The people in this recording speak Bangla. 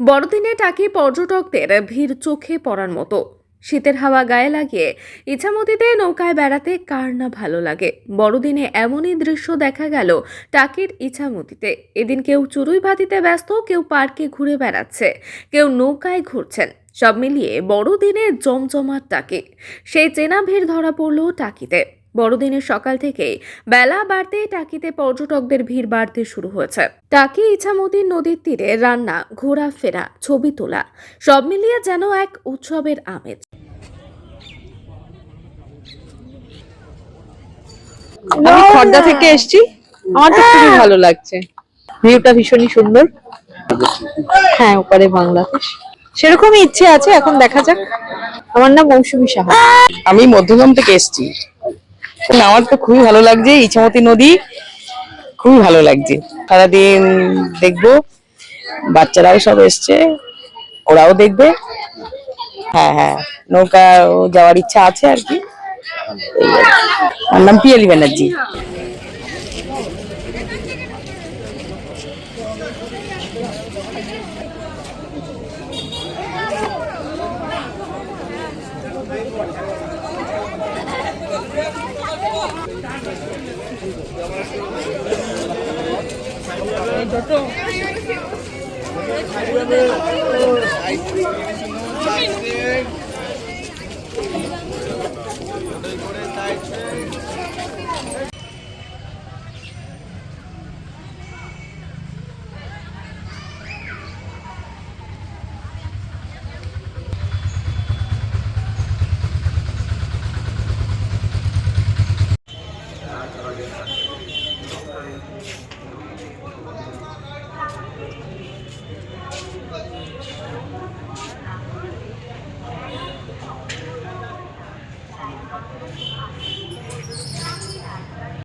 বড়দিনে টাকি পর্যটকদের ভিড় চোখে পড়ার মতো। শীতের হাওয়া গায়ে লাগিয়ে ইছামতিতে নৌকায় বেড়াতে কার না ভালো লাগে? বড়দিনে এমনই দৃশ্য দেখা গেল টাকির ইছামতিতে। এদিন কেউ চুরুই ভাতিতে ব্যস্ত, কেউ পার্কে ঘুরে বেড়াচ্ছে, কেউ নৌকায় ঘুরছেন। সব মিলিয়ে বড়দিনে জমজমাট টাকি। সেই চেনা ভিড় ধরা পড়ল টাকিতে। বড়দিনের সকাল থেকে বেলা বাড়তে টাকিতে পর্যটকদের ভিড় বাড়তে শুরু হয়েছে। টাকি ইছামতির নদীর তীরে রান্না ঘোরাফেরা ছবি তোলা সব মিলিয়ে যেন এক উৎসবের আমেজ। আমি খর্দা থেকে এসেছি। আমার তো খুবই ভালো লাগছে। ভিউটা ভীষণই সুন্দর। হ্যাঁ ওপারে বাংলাদেশ। সেরকমই ইচ্ছে আছে এখন দেখা যাক। আমার নাম মৌসুমী সাহা। আমি মধ্যগ্রাম থেকে এসেছি। আমার তো খুবই ভালো লাগছে, ইছামতি নদী খুবই ভালো লাগছে। সারাদিন দেখব, বাচ্চারাও সব এসছে, ওরাও দেখবে। হ্যাঁ হ্যাঁ নৌকা যাওয়ার ইচ্ছা আছে আর কি। আমার নাম পিয়ালি ব্যানার্জি। ছোট